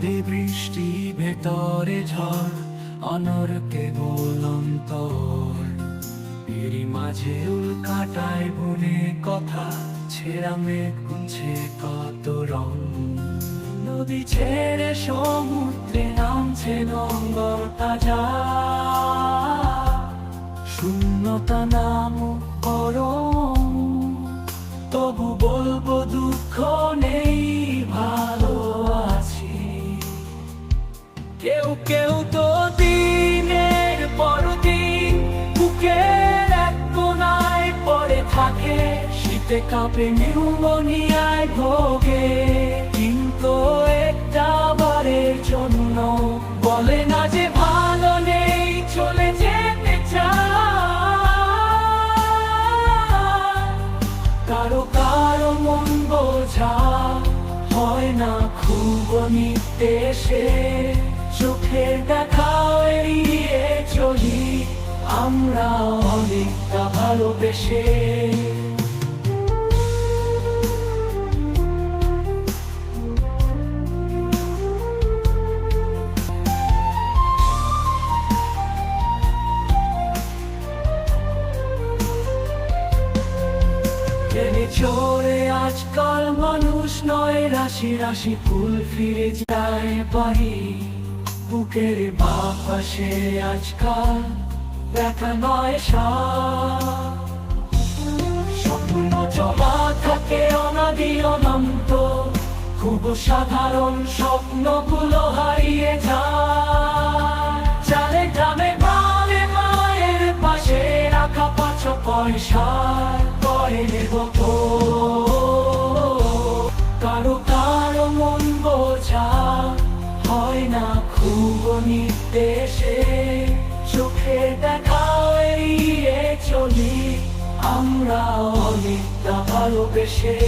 বাইরে বৃষ্টি, ভেতরে ঝড় অনরকে বলন্তর এরই মাঝে উল্কাটায় বনে কথা, ছেঁড়া মেঘ গুনছে কত রং। নদী ছেড়ে সমুদ্রে নামছে নঙ্গর তাজা। শূন্যতা নাম করম কেউ কেউ তো দিনের পর দিন বুকের এক কোনায় পড়ে থাকে। শীতে কাঁপে নিউমোনিয়ায় ভোগে। কিন্তু একটা বারের জন্য বলে না যে ভালো নেই, চলে যেতে কারও কারও মন বোঝা হয় না, খুব নির্দেশে চোখের দেখা এড়িয়ে চলি। আমরা অনেকটা ভালোবেসে। আজকাল মানুষ নয়, রাশি রাশি ফুল ফিরে যায় বাড়ি বুকের বাপাশে আজকাল দেখা নয় স্বপ্ন জমা থাকে অনাদি অনন্ত খুব সাধারণ স্বপ্নগুলো হারিয়ে যায়। চালে গ্রামে গ্রামে মায়ের পাশে রাখা পাঁচ পয়সার করে নেব কারও কারও মন বোঝা খুব নির্দেশে চোখে দেখা এড়িয়ে চলি। আমরা অনেকটা ভালোবেসে